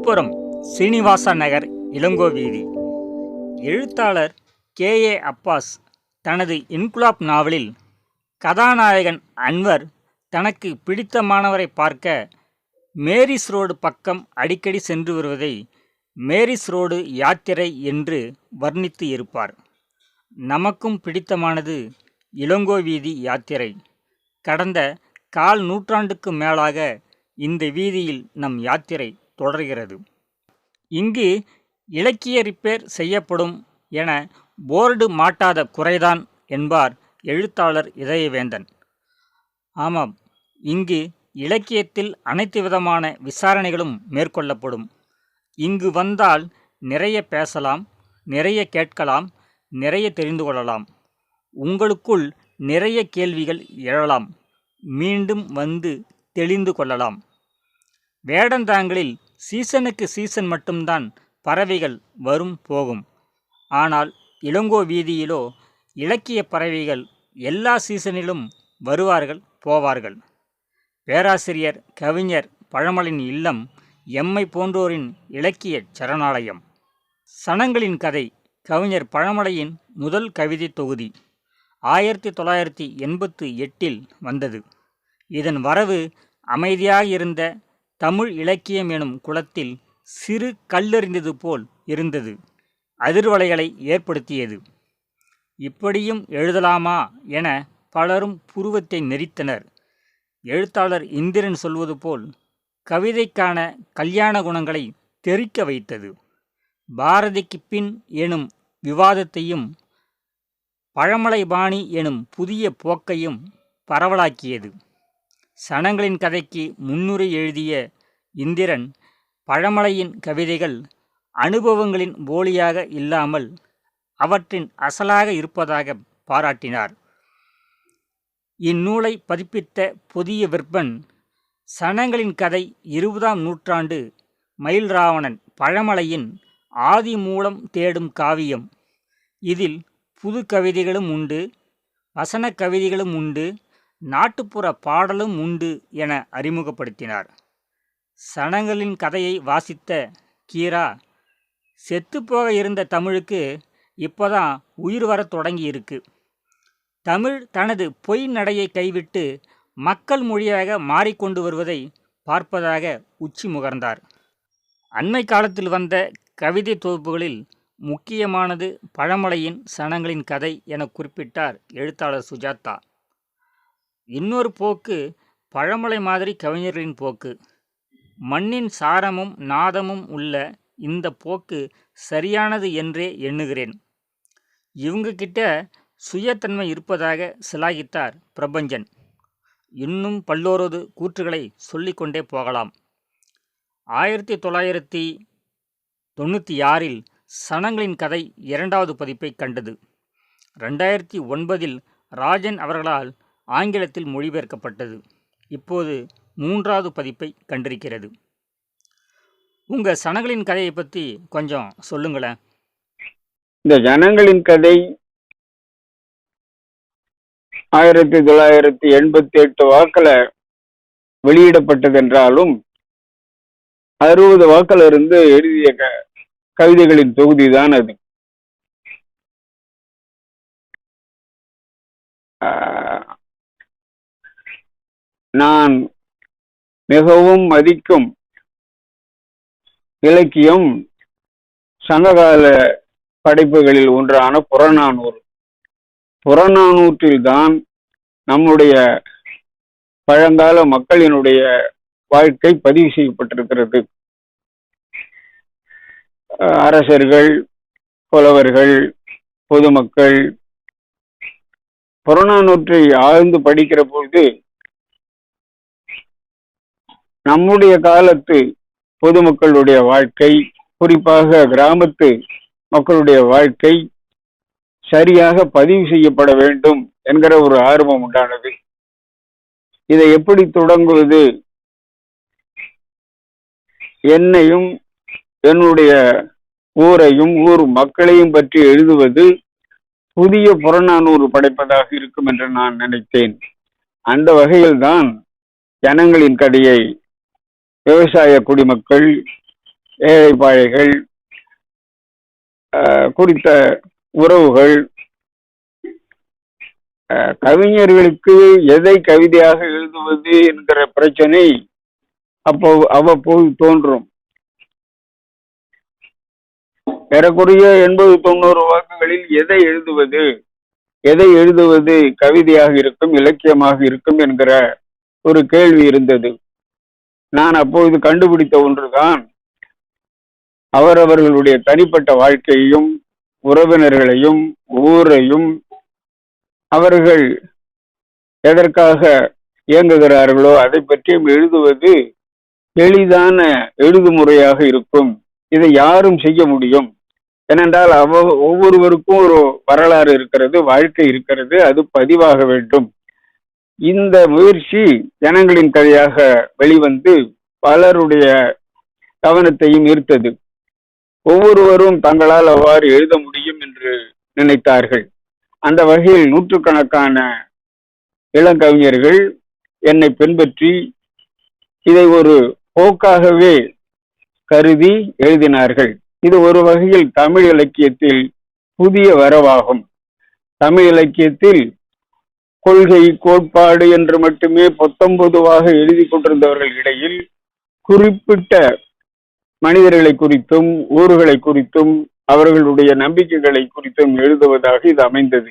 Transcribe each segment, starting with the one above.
விழுப்புரம் சீனிவாசா நகர் இளங்கோ வீதி. எழுத்தாளர் கே. ஏ. அப்பாஸ் தனது இன்குலாப் நாவலில் கதாநாயகன் அன்வர் தனக்கு பிடித்தமானவரை பார்க்க மேரிஸ் ரோடு பக்கம் அடிக்கடி சென்று வருவதை மேரிஸ் ரோடு யாத்திரை என்று வர்ணித்து இருப்பார். நமக்கும் பிடித்தமானது இளங்கோ வீதி யாத்திரை. கடந்த கால் நூற்றாண்டுக்கு மேலாக இந்த வீதியில் நம் யாத்திரை தொடர்கிறது. இங்கு இலக்கிய ரிப்பேர் செய்யப்படும் என போர்டு மாட்டாத குறைதான் என்பார் எழுத்தாளர் இதயவேந்தன். ஆமாம் இங்கு இலக்கியத்தில் அனைத்து விதமான விசாரணைகளும் மேற்கொள்ளப்படும். இங்கு வந்தால் நிறைய பேசலாம் நிறைய கேட்கலாம் நிறைய தெரிந்து கொள்ளலாம். உங்களுக்குள் நிறைய கேள்விகள் எழலாம் மீண்டும் வந்து தெளிந்து கொள்ளலாம். வேடந்தாங்களில் சீசனுக்கு சீசன் மட்டும்தான் பறவைகள் வரும் போகும். ஆனால் இளங்கோ வீதியிலோ இலக்கிய பறவைகள் எல்லா சீசனிலும் வருவார்கள் போவார்கள். பேராசிரியர் கவிஞர் பழமலின் இல்லம் எம்மை போன்றோரின் இலக்கிய சரணாலயம். சனங்களின் கதை கவிஞர் பழமலையின் முதல் கவிதை தொகுதி ஆயிரத்தி தொள்ளாயிரத்தி எண்பத்து எட்டில் வந்தது. இதன் வரவு அமைதியாக இருந்த தமிழ் இலக்கியம் எனும் குளத்தில் சிறு கல்லெறிந்தது போல் இருந்தது. அதிர்வலைகளை ஏற்படுத்தியது. இப்படியும் எழுதலாமா என பலரும் புருவத்தை நெறித்தனர் எழுத்தாளர் இந்திரன் சொல்வது போல் கவிதைக்கான கல்யாண குணங்களை தெறிக்க வைத்தது. பாரதிக்கு பின் எனும் விவாதத்தையும் பழமலை பாணி எனும் புதிய போக்கையும் பரவலாக்கியது. சனங்களின் கதைக்கு முன்னுரை எழுதிய இந்திரன் பழமலையின் கவிதைகள் அனுபவங்களின் போலியாக இல்லாமல் அவற்றின் அசலாக இருப்பதாக பாராட்டினார். இந்நூலை பதிப்பித்த புதிய விற்பன் சனங்களின் கதை இருபதாம் நூற்றாண்டு மயில் ராவணன் பழமலையின் ஆதி மூலம் தேடும் காவியம். இதில் புது கவிதைகளும் உண்டு வசன கவிதைகளும் உண்டு நாட்டுப்புற பாடலும் உண்டு என அறிமுகப்படுத்தினார். சனங்களின் கதையை வாசித்த கீரா செத்துப்போக இருந்த தமிழுக்கு இப்போதான் உயிர் வரத் தொடங்கி இருக்கு தமிழ் தனது பொய் நடையை கைவிட்டு மக்கள் மொழியாக மாறிக்கொண்டு வருவதை பார்ப்பதாக உச்சி முகர்ந்தார். அண்மை காலத்தில் வந்த கவிதை தொகுப்புகளில் முக்கியமானது பழமலையின் சனங்களின் கதை என குறிப்பிட்டார் எழுத்தாளர் சுஜாதா. இன்னொரு போக்கு பழமலை மாதிரி கவிஞர்களின் போக்கு. மண்ணின் சாரமும் நாதமும் உள்ள இந்த போக்கு சரியானது என்றே எண்ணுகிறேன். இவங்கக்கிட்ட சுயத்தன்மை இருப்பதாக சிலாகித்தார் பிரபஞ்சன். இன்னும் பல்லோரது கூற்றுகளை சொல்லிக்கொண்டே போகலாம். ஆயிரத்தி தொள்ளாயிரத்தி தொண்ணூற்றி ஆறில் சனங்களின் கதை இரண்டாவது பதிப்பை கண்டது. ரெண்டாயிரத்தி ஒன்பதில் ராஜன் அவர்களால் ஆங்கிலத்தில் மொழிபெயர்க்கப்பட்டது. இப்போது மூன்றாவது பதிப்பை கண்டிருக்கிறது. உங்கள் சனங்களின் கதையை பற்றி கொஞ்சம் சொல்லுங்களேன். இந்த ஜனங்களின் கதை ஆயிரத்தி தொள்ளாயிரத்தி எண்பத்தி எட்டு வாக்கில் வெளியிடப்பட்டதென்றாலும் அறுபது வாக்கில் இருந்து எழுதிய க கவிதைகளின் தொகுதி தான் அது. நான் மிகவும் மதிக்கும் இலக்கியம் சங்ககால படைப்புகளில் ஒன்றான புறநானூறு. புறநானூற்றில்தான் நம்முடைய பழங்கால மக்களினுடைய வாழ்க்கை பதிவு செய்யப்பட்டிருக்கிறது. அரசர்கள் புலவர்கள் பொதுமக்கள் புறநானூற்றை ஆழ்ந்து படிக்கிற பொழுது நம்முடைய காலத்து பொதுமக்களுடைய வாழ்க்கை குறிப்பாக கிராமத்து மக்களுடைய வாழ்க்கை சரியாக பதிவு செய்யப்பட வேண்டும் என்கிற ஒரு ஆர்வம் உண்டானது. இதை எப்படி தொடங்குவது? என்னையும் என்னுடைய ஊரையும் ஊர் மக்களையும் பற்றி எழுதுவது புதிய புறநானூறு படைப்பதாக இருக்கும் என்று நான் நினைத்தேன். அந்த வகையில்தான் ஜனங்களின் கதையை விவசாய குடிமக்கள் ஏழைப்பாழைகள் குறித்த உறவுகள் அஹ், கவிஞர்களுக்கு எதை கவிதையாக எழுதுவது என்கிற பிரச்சனை அப்போ அவ்வப்போது தோன்றும். ஏறக்குறைய எண்பது தொண்ணூறு வாக்குகளில் எதை எழுதுவது எதை எழுதுவது கவிதையாக இருக்கும் இலக்கியமாக இருக்கும் என்கிற ஒரு கேள்வி இருந்தது. நான் அப்பொழுது கண்டுபிடித்த ஒன்றுதான். அவரவர்களுடைய தனிப்பட்ட வாழ்க்கையையும் உறவினர்களையும் ஊரையும் அவர்கள் எதற்காக இயங்குகிறார்களோ அதை பற்றியும் எழுதுவது எளிதான எழுதுமுறையாக இருக்கும். இதை யாரும் செய்ய முடியும். ஏனென்றால் அவ ஒவ்வொருவருக்கும் ஒரு வரலாறு இருக்கிறது வாழ்க்கை இருக்கிறது அது பதிவாக வேண்டும். இந்த முயற்சி ஜனங்களின் கதையாக வெளிவந்து பலருடைய கவனத்தையும் ஈர்த்தது. ஒவ்வொருவரும் தங்களால் அவ்வாறு எழுத முடியும் என்று நினைத்தார்கள். அந்த வகையில் நூற்றுக்கணக்கான இளங்கவிஞர்கள் என்னை பின்பற்றி இதை ஒரு போக்காகவே கருதி எழுதினார்கள். இது ஒரு வகையில் தமிழ் இலக்கியத்தில் புதிய வரவாகும். தமிழ் இலக்கியத்தில் கொள்கை கோட்பாடு என்று மட்டுமே பொத்தம்பொதுவாக எழுதி கொண்டிருந்தவர்கள் இடையில் குறிப்பிட்ட மனிதர்களை குறித்தும் ஊர்களை குறித்தும் அவர்களுடைய நம்பிக்கைகளை குறித்தும் எழுதுவதாக இது அமைந்தது.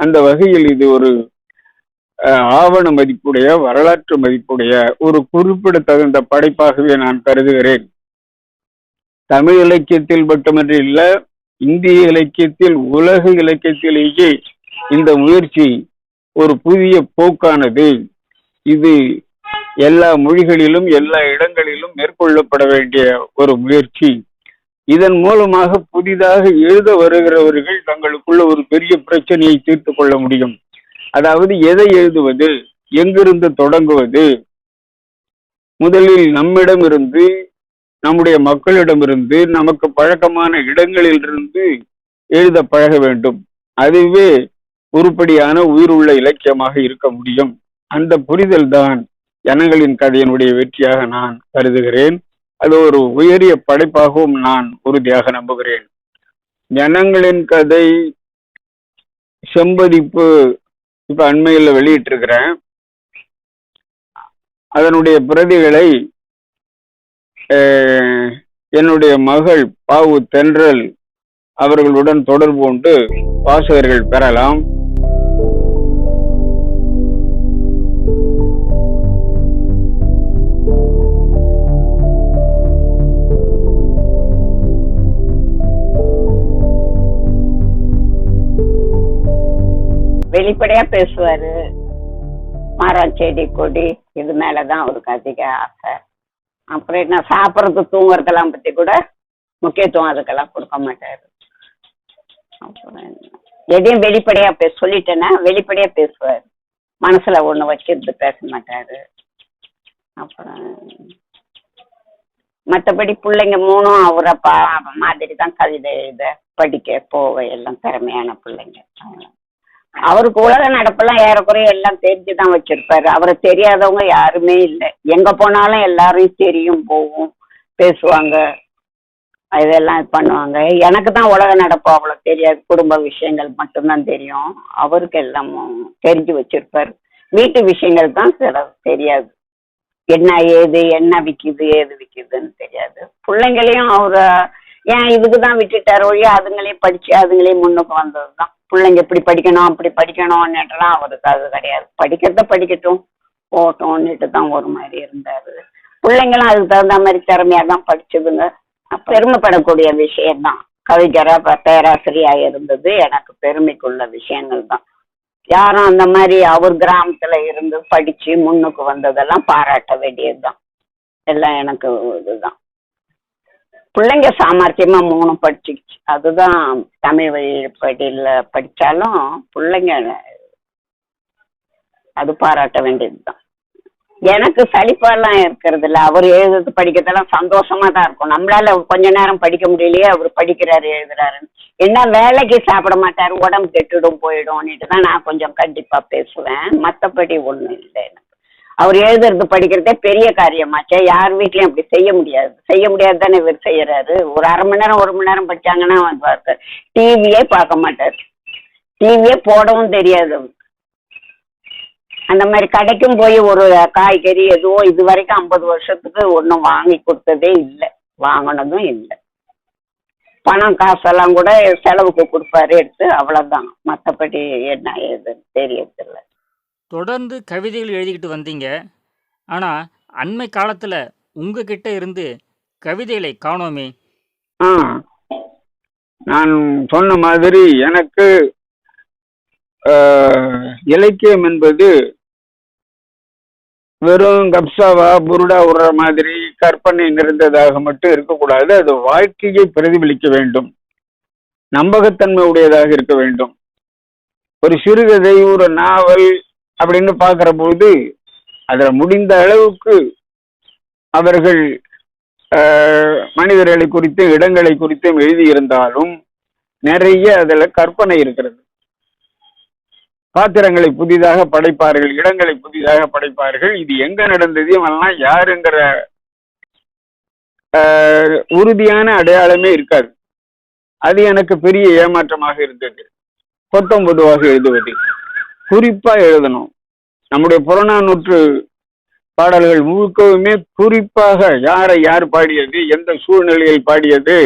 அந்த வகையில் இது ஒரு ஆவண மதிப்புடைய வரலாற்று மதிப்புடைய ஒரு குறிப்பிடத்தகுந்த படைப்பாகவே நான் கருதுகிறேன். தமிழ் இலக்கியத்தில் மட்டுமன்றி இல்ல இந்திய இலக்கியத்தில் உலக இலக்கியத்திலேயே இந்த முயற்சி ஒரு புதிய போக்கானது. இது எல்லா மொழிகளிலும் எல்லா இடங்களிலும் மேற்கொள்ளப்பட வேண்டிய ஒரு முயற்சி. இதன் மூலமாக புதிதாக எழுத வருகிறவர்கள் தங்களுக்குள்ள ஒரு பெரிய பிரச்சனையை தீர்த்து கொள்ள முடியும். அதாவது எதை எழுதுவது எங்கிருந்து தொடங்குவது? முதலில் நம்மிடமிருந்து நம்முடைய மக்களிடமிருந்து நமக்கு பழக்கமான இடங்களிலிருந்து எழுத பழக வேண்டும். அதுவே உருப்படியான உயிர் உள்ள இலக்கியமாக இருக்க முடியும். அந்த புரிதல் தான் ஜனங்களின் கதையினுடைய வெற்றியாக நான் கருதுகிறேன். அது ஒரு உயரிய படைப்பாகவும் நான் உறுதியாக நம்புகிறேன். ஜனங்களின் கதை செம்பதிப்பு இப்ப அண்மையில் வெளியிட்டிருக்கிறேன். அதனுடைய பிரதிகளை அஹ், என்னுடைய மகள் பாவு தென்றல் அவர்களுடன் தொடர்பு கொண்டு வாசகர்கள் பெறலாம். வெளிப்படையா பேசுவாரு. மரம் செடி கொடி இது மேலதான் அவருக்கு அதிக ஆசை. அப்புறம் என்ன சாப்பிட்றது தூங்குறதெல்லாம் பத்தி கூட முக்கியத்துவம் அதுக்கெல்லாம் கொடுக்க மாட்டாரு. எதையும் வெளிப்படையா பேச சொல்லிட்டேன்னா வெளிப்படையா பேசுவார். மனசுல ஒண்ணு வச்சிருந்து பேச மாட்டாரு. அப்புறம் மற்றபடி பிள்ளைங்க மூணும் அவரை பா மாதிரி தான் கவிதை எழுத படிக்க போக எல்லாம் திறமையான பிள்ளைங்க. அவருக்கு உலக நடப்பெல்லாம் ஏறக்குறைய எல்லாம் தெரிஞ்சு தான் வச்சிருப்பாரு. அவரை தெரியாதவங்க யாருமே இல்லை. எங்க போனாலும் எல்லாரையும் தெரியும் போகும் பேசுவாங்க. இதெல்லாம் இது பண்ணுவாங்க. எனக்கு தான் உலக நடப்பு அவ்வளோ தெரியாது. குடும்ப விஷயங்கள் மட்டும்தான் தெரியும். அவருக்கு எல்லாமும் தெரிஞ்சு வச்சிருப்பாரு. வீட்டு விஷயங்கள் தான் சில தெரியாது. என்ன ஏது என்ன விக்குது ஏது விக்குதுன்னு தெரியாது. பிள்ளைங்களையும் அவர ஏன் இதுக்கு தான் விட்டுட்டார் ஒழிய அதுங்களையும் படிச்சு அதுங்களையும் முன்னுக்கு வந்தது தான். பிள்ளைங்க இப்படி படிக்கணும் அப்படி படிக்கணும்னுட்டுலாம் அவருக்கு அது கிடையாது. படிக்கிறத படிக்கட்டும். போட்டோம்னுட்டு தான் ஒரு மாதிரி இருந்தாரு. பிள்ளைங்களும் அதுக்கு தகுந்த மாதிரி திறமையா தான் படிச்சதுங்க. பெருமைப்படக்கூடிய விஷயம்தான். கவிஞரா பேராசிரியா இருந்தது. எனக்கு பெருமைக்குள்ள விஷயங்கள் தான் யாரும் அந்த மாதிரி அவர் கிராமத்துல இருந்து படிச்சு முன்னுக்கு வந்ததெல்லாம் பாராட்ட வேண்டியதுதான். எல்லாம் எனக்கு இதுதான். பிள்ளைங்க சாமர்த்தியமா மூணு படிச்சிச்சு அதுதான் தமிழ் வழி படியில படிச்சாலும் பிள்ளைங்க அது பாராட்ட வேண்டியதுதான். எனக்கு சலிப்பெல்லாம் இருக்கிறது இல்ல அவர் எழுதுறது படிக்கிறதெல்லாம் சந்தோஷமா தான் இருக்கும். நம்மளால கொஞ்ச நேரம் படிக்க முடியலையே அவர் படிக்கிறாரு எழுதுறாருன்னு. என்ன வேலைக்கு சாப்பிட மாட்டாரு உடம்பு கெட்டுடும் போயிடும்னுட்டு தான் நான் கொஞ்சம் கண்டிப்பா பேசுவேன். மற்றபடி ஒன்றும் இல்லை எனக்கு. அவர் எழுதுறது படிக்கிறதே பெரிய காரியமாச்சே. யார் வீட்லயும் அப்படி செய்ய முடியாது. செய்ய முடியாது தானே இவர் செய்யறாரு. ஒரு அரை மணி நேரம் ஒரு மணி நேரம் படிச்சாங்கன்னா வந்து டிவியே பார்க்க மாட்டார். டிவியே போடவும் தெரியாது. அந்த மாதிரி கடைக்கும் போய் ஒரு காய்கறி எதுவோ இது வரைக்கும் ஐம்பது வருஷத்துக்கு ஒன்றும் வாங்கி கொடுத்ததே இல்லை. வாங்கினதும் இல்லை. பணம் காசெல்லாம் கூட செலவுக்கு கொடுப்பாரு எடுத்து அவ்வளோதான் மற்றபடி என்ன ஏதுன்னு தெரியறதில்ல. தொடர்ந்து கவிதைகள் எழுதிக்கிட்டு வந்தீங்க. ஆனால் அண்மை காலத்தில் உங்ககிட்ட இருந்து கவிதைகளை காணோமே. ஆ. நான் சொன்ன மாதிரி எனக்கு இலக்கியம் என்பது வெறும் கப்சாவா புருடா உடுற மாதிரி கற்பனை நிறைந்ததாக மட்டும் இருக்கக்கூடாது. அது வாழ்க்கையை பிரதிபலிக்க வேண்டும். நம்பகத்தன்மை உடையதாக இருக்க வேண்டும். ஒரு சிறுகதை ஒரு நாவல் அப்படின்னு பார்க்கிற போது அதில் முடிந்த அளவுக்கு அவர்கள் மனிதர்களை குறித்தும் இடங்களை குறித்தும் எழுதியிருந்தாலும் நிறைய அதில் கற்பனை இருக்கிறது. பாத்திரங்களை புதிதாக படைப்பார்கள் இடங்களை புதிதாக படைப்பார்கள். இது எங்க நடந்தது? இவெல்லாம் யாருங்கிற உறுதியான அடையாளமே இருக்காது. அது எனக்கு பெரிய ஏமாற்றமாக இருந்தது. பொத்தம் பொதுவாக எழுதுவது. குறிப்பா எழுதணும். நம்முடைய புறநானூற்று பாடல்கள் முழுக்கவுமே குறிப்பாக யாரை யார் பாடியது எந்த சூழ்நிலையில் பாடியது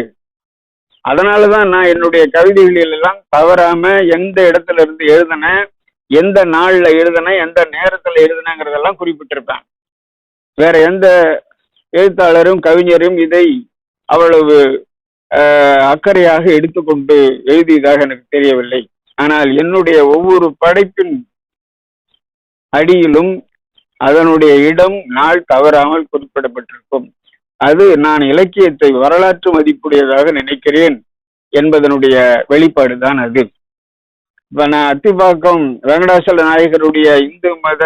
அதனாலதான் நான் என்னுடைய கவிதைகளில் எல்லாம் தவறாம எந்த இடத்துல இருந்து எழுதினேன் எந்த நாளில் எழுதினேன் எந்த நேரத்தில் எழுதினேங்கிறதெல்லாம் குறிப்பிட்டிருப்பேன் வேற எந்த எழுத்தாளரும் கவிஞரும் இதை அவ்வளவு அக்கறையாக எடுத்துக்கொண்டு எழுதியதாக எனக்கு தெரியவில்லை. ஆனால் என்னுடைய ஒவ்வொரு படைப்பின் அடியிலும் அதனுடைய இடம் நாள் தவறாமல் குறிப்பிடப்பட்டிருக்கும். அது நான் இலக்கியத்தை வரலாற்று மதிப்புடையதாக நினைக்கிறேன் என்பதனுடைய வெளிப்பாடு தான் அது. இப்ப நான் அத்திப்பாக்கம் வெங்கடாசல நாயகருடைய இந்து மத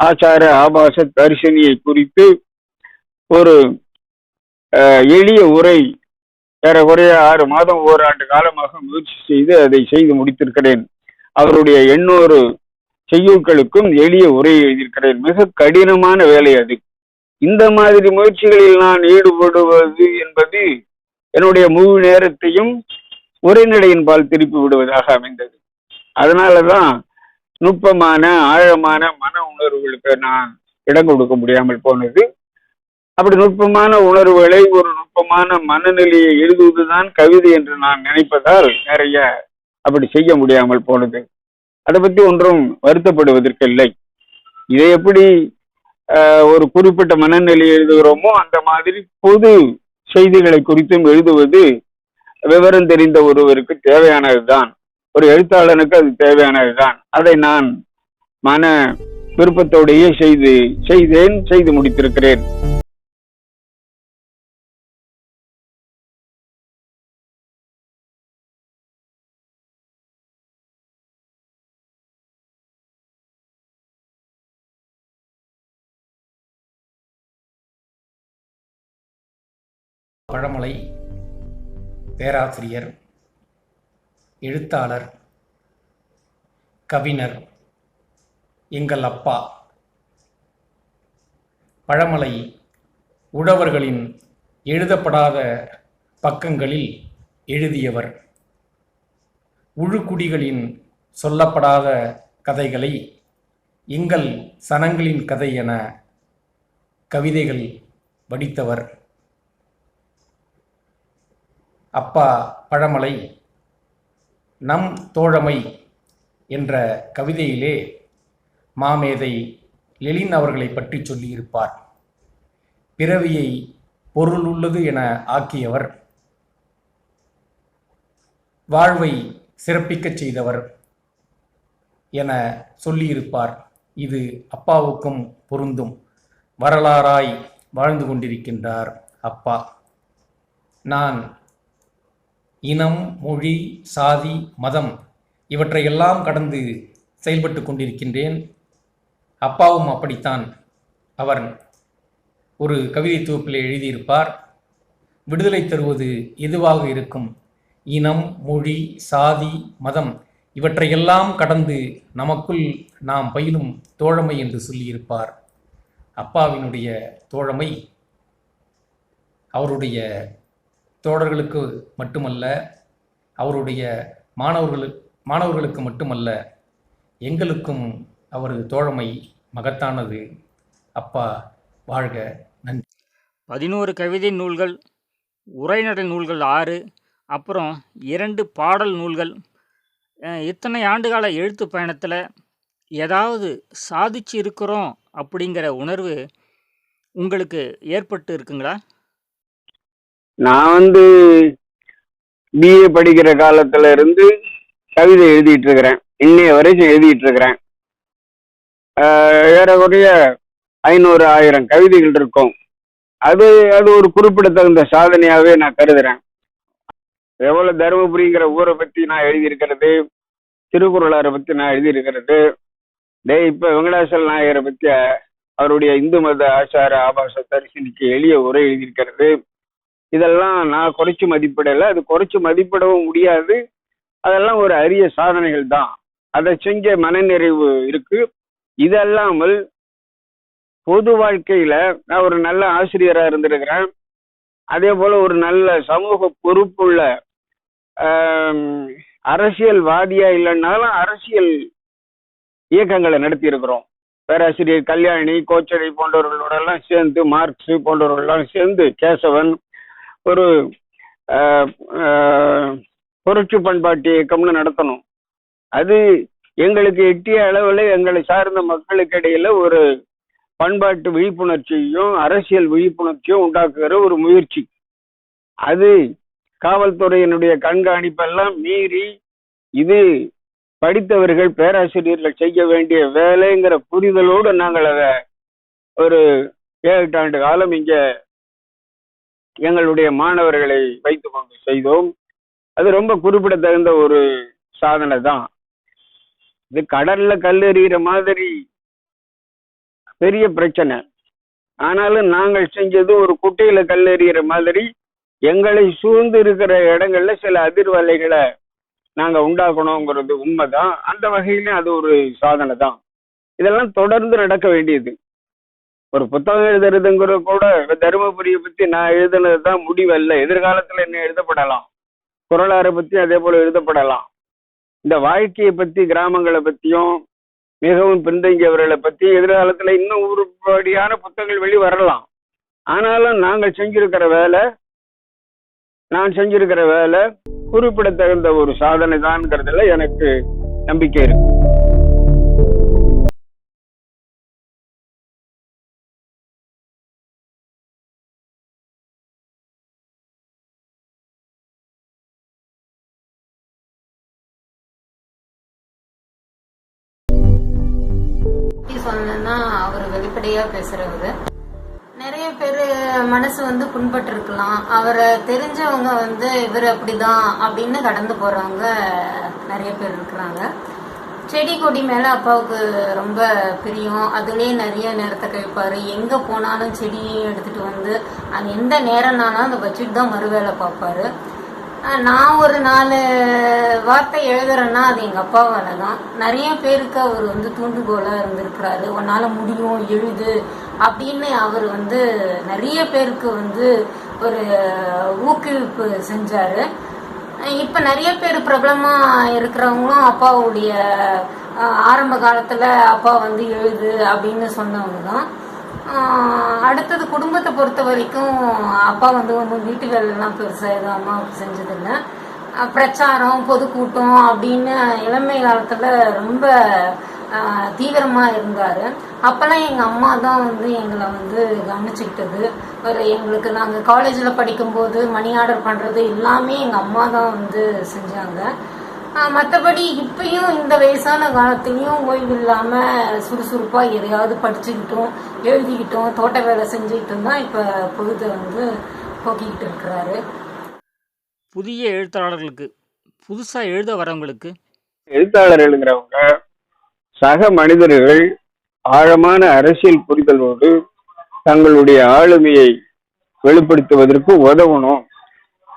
ஆச்சார ஆபாச தரிசனியை குறித்து ஒரு எளிய உரை ஏறக்குறைய ஆறு மாதம் ஓராண்டு காலமாக முயற்சி செய்து அதை செய்து முடித்திருக்கிறேன். அவருடைய எண்ணூறு செய்யுட்களுக்கும் எளிய உரை எழுதியிருக்கிறேன். மிக கடினமான வேலை அது. இந்த மாதிரி முயற்சிகளில் நான் ஈடுபடுவது என்பது என்னுடைய முழு நேரத்தையும் உரைநடையின் பால் திருப்பி விடுவதாக அமைந்தது. அதனாலதான் நுட்பமான ஆழமான மன உணர்வுகளுக்கு நான் இடம் கொடுக்க முடியாமல் போனது. அப்படி நுட்பமான உணர்வுகளை ஒரு நுட்பமான மனநிலையை எழுதுவதுதான் கவிதை என்று நான் நினைப்பதால் நிறைய அப்படி செய்ய முடியாமல் போனது. அதை பற்றி ஒன்றும் வருத்தப்படுவதற்கு இல்லை. இதை எப்படி ஒரு குறிப்பிட்ட மனநிலை எழுதுகிறோமோ அந்த மாதிரி பொது செய்திகளை குறித்தும் எழுதுவது விவரம் தெரிந்த ஒருவருக்கு தேவையானதுதான். ஒரு எழுத்தாளனுக்கு அது தேவையானதுதான். அதை நான் மன விருப்பத்தோடையே செய்து செய்தேன் செய்து முடித்திருக்கிறேன். பழமலை பேராசிரியர் எழுத்தாளர் கவிஞர் எங்கள் அப்பா பழமலை உழவர்களின் எழுதப்படாத பக்கங்களில் எழுதியவர். உழுக்குடிகளின் சொல்லப்படாத கதைகளை எங்கள் சனங்களின் கதை என கவிதைகள் வடித்தவர். அப்பா பழமலை நம் தோழமை என்ற கவிதையிலே மாமேதை லெலின் அவர்களை பற்றி சொல்லியிருப்பார். பிறவியை பொருளுள்ளது என ஆக்கியவர். வாழ்வை சிறப்பிக்கச் செய்தவர் என சொல்லியிருப்பார். இது அப்பாவுக்கும் பொருந்தும். வரலாறாய் வாழ்ந்து கொண்டிருக்கின்றார் அப்பா. நான் இனம் மொழி சாதி மதம் இவற்றையெல்லாம் கடந்து செயல்பட்டு கொண்டிருக்கின்றேன். அப்பாவும் அப்படித்தான். அவர் ஒரு கவிதை தொகுப்பில் எழுதியிருப்பார். விடுதலை தருவது எதுவாக இருக்கும்? இனம் மொழி சாதி மதம் இவற்றையெல்லாம் கடந்து நமக்குள் நாம் பயிலும் தோழமை என்று சொல்லியிருப்பார். அப்பாவினுடைய தோழமை அவருடைய தோழர்களுக்கு மட்டுமல்ல அவருடைய மாணவர்களு மாணவர்களுக்கு மட்டுமல்ல எங்களுக்கும் அவரது தோழமை மகத்தானது. அப்பா வாழ்க நன்றி. பதினோரு கவிதை நூல்கள் உரைநடை நூல்கள் ஆறு அப்புறம் இரண்டு பாடல் நூல்கள். இத்தனை ஆண்டுகால எழுத்து பயணத்தில் ஏதாவது சாதிச்சு இருக்கிறோம் அப்படிங்கிற உணர்வு உங்களுக்கு ஏற்பட்டு இருக்குங்களா? நான் வந்து பிஏ படிக்கிற காலத்துல இருந்து கவிதை எழுதிட்டு இருக்கிறேன். இன்னைய வரைக்கும் எழுதிட்டு இருக்கிறேன். ஏறக்குறைய ஐநூறு ஆயிரம் கவிதைகள் இருக்கும். அது அது ஒரு குறிப்பிடத்தகுந்த சாதனையாகவே நான் கருதுறேன். எவ்வளவு தருமபுரிங்கிற ஊரை பத்தி நான் எழுதியிருக்கிறது திருக்குறளாரை பத்தி நான் எழுதியிருக்கிறது டேய் இப்ப வெங்கடாசல் நாயகரை பத்தி அவருடைய இந்து மத ஆச்சார ஆபாச தரிசனிக்கு எளிய உரை எழுதியிருக்கிறது. இதெல்லாம் நான் குறைச்சி மதிப்பிடல. அது குறைச்சி மதிப்பிடவும் முடியாது. அதெல்லாம் ஒரு அரிய சாதனைகள் தான். அதை செஞ்ச மனநிறைவு இருக்கு. இதல்லாமல் பொது வாழ்க்கையில நான் ஒரு நல்ல ஆசிரியரா இருந்திருக்கிறேன். அதே போல ஒரு நல்ல சமூக பொறுப்புள்ள அரசியல்வாதியா இல்லைன்னாலும் அரசியல் இயக்கங்களை நடத்தி இருக்கிறோம் பேராசிரியர் கல்யாணி கோச்சடை போன்றவர்களோட எல்லாம் சேர்ந்து மார்க்ஸ் போன்றவர்களெல்லாம் சேர்ந்து கேசவன் ஒரு புரட்சி பண்பாட்டு இயக்கம்னு நடத்தணும். அது எங்களுக்கு எட்டிய அளவில் எங்களை சார்ந்த மக்களுக்கு இடையில ஒரு பண்பாட்டு விழிப்புணர்ச்சியும் அரசியல் விழிப்புணர்ச்சியும் உண்டாக்குகிற ஒரு முயற்சி. அது காவல்துறையினுடைய கண்காணிப்பெல்லாம் மீறி இது படித்தவர்கள் பேராசிரியர்கள் செய்ய வேண்டிய வேலைங்கிற புரிதலோடு நாங்கள் அதை ஒரு ஏழு ஆண்டு காலம் இங்கே எங்களுடைய மாணவர்களை வைத்து கொண்டு செய்தோம். அது ரொம்ப குறிப்பிடத்தகுந்த ஒரு சாதனை தான். இது கடல்ல கல்லெறிகிற மாதிரி பெரிய பிரச்சனை. ஆனாலும் நாங்கள் செஞ்சது ஒரு குட்டையில கல்லெறிகிற மாதிரி எங்களை சூழ்ந்து இருக்கிற இடங்கள்ல சில அதிர்வலைகளை நாங்க உண்டாக்கணுங்கிறது உண்மைதான். அந்த வகையிலும் அது ஒரு சாதனை தான். இதெல்லாம் தொடர்ந்து நடக்க வேண்டியது. ஒரு புத்தகம் எழுதுறதுங்கிற கூட தருமபுரியை பத்தி நான் எழுதுனது தான் முடிவல்ல. எதிர்காலத்துல என்ன எழுதப்படலாம்? குரலாரை பத்தி அதே போல எழுதப்படலாம். இந்த வாழ்க்கையை பத்தி கிராமங்களை பத்தியும் மிகவும் பின்தங்கியவர்களை பத்தி எதிர்காலத்துல இன்னும் உருப்படியான புத்தகங்கள் வெளி வரலாம். ஆனாலும் நாங்கள் செஞ்சிருக்கிற வேலை நான் செஞ்சிருக்கிற வேலை குறிப்பிடத்தகுந்த ஒரு சாதனை தான்ங்கிறதுல எனக்கு நம்பிக்கை இருக்கு. சொல்லணும்னா அவர் வெளிப்படையா பேசுறவரு. நிறைய பேர் மனசு வந்து புண்பட்டு இருக்கலாம் அவரை தெரிஞ்சவங்க வந்து இவர் அப்படிதான் அப்படின்னு கடந்து போறவங்க நிறைய பேர் இருக்கிறாங்க. செடி கொடி மேல அப்பாவுக்கு ரொம்ப பிரியம். அதுலயே நிறைய நேரத்தை கழிப்பாரு. எங்க போனாலும் செடியை எடுத்துட்டு வந்து அது எந்த நேரம்னாலும் அதை வச்சுட்டு தான் மறுவேலை பார்ப்பாரு. நான் ஒரு நாலு வார்த்தை எழுதுறேன்னா அது எங்க அப்பாவால தான் நிறைய பேருக்கு அவர் வந்து தூண்டுகோலா இருந்திருக்கிறாரு. உன்னால முடியும் எழுது அப்படின்னு அவர் வந்து நிறைய பேருக்கு வந்து ஒரு ஊக்குவிப்பு செஞ்சாரு. இப்போ இப்ப நிறைய பேர் பிரபலமா இருக்கிறவங்களும் அப்பாவுடைய ஆரம்ப காலத்துல அப்பா வந்து எழுது அப்படின்னு சொன்னவங்க தான். அடுத்தது குடும்பத்தை பொறுத்த வரைக்கும் அப்பா வந்து ஒன்றும் வீட்டு வேலைலாம் பெருசாக எதுவும் அம்மாவுக்கு செஞ்சதில்லை. பிரச்சாரம் பொதுக்கூட்டம் அப்படின்னு இளமை காலத்தில் ரொம்ப தீவிரமாக இருந்தார். அப்போல்லாம் எங்கள் அம்மா தான் வந்து எங்களை வந்து கவனிச்சுக்கிட்டது. ஒரு எங்களுக்கு நாங்கள் காலேஜில் படிக்கும்போது மணி ஆர்டர் பண்ணுறது எல்லாமே எங்கள் அம்மா தான் வந்து செஞ்சாங்க. மத்தபடி இப்பயும் இந்த வயசான காலத்துலயும் ஓய்வு இல்லாம சுறுசுறுப்பா எதையாவது படிச்சுக்கிட்டும் எழுதிக்கிட்டும் தோட்ட வேலை செஞ்சுக்கிட்டும் தான் இப்ப பொழுதை வந்து போக்கிக்கிட்டு இருக்கிறாரு. புதிய எழுத்தாளர்களுக்கு புதுசாக எழுத வரவங்களுக்கு எழுத்தாளர்கள்ங்கிறவங்க சக மனிதர்கள் ஆழமான அரசியல் புரிதலோடு தங்களுடைய ஆளுமையை வெளிப்படுத்துவதற்கு உதவணும்.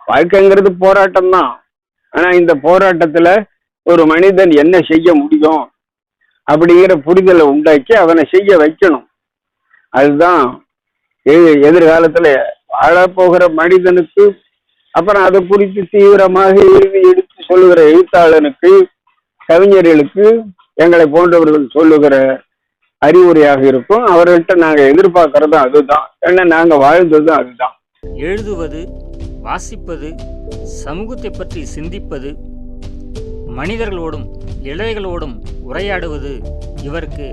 வாழ்க்கைங்கிறது போராட்டம் தான் ஆனா இந்த போராட்டத்துல ஒரு மனிதன் என்ன செய்ய முடியும் அப்படிங்கிற புரிதலை உண்டாக்கி அவனை செய்ய வைக்கணும். அதுதான் எதிர்காலத்தில் எதிர்காலத்துல வாழப்போகிற மனிதனுக்கு அப்புறம் அதை குறித்து தீவிரமாக எழுதி எடுத்து சொல்லுகிற எழுத்தாளனுக்கு கவிஞர்களுக்கு எங்களை போன்றவர்கள் சொல்லுகிற அறிவுரையாக இருக்கும். அவர்கள்ட்ட நாங்கள் எதிர்பார்க்கறதும் அதுதான். ஏன்னா நாங்கள் வாழ்ந்ததும் அதுதான். எழுதுவது வாசிப்பது சமூகத்தை பற்றி சிந்திப்பது மனிதர்களோடும் இளைகளோடும் உரையாடுவது இவருக்கு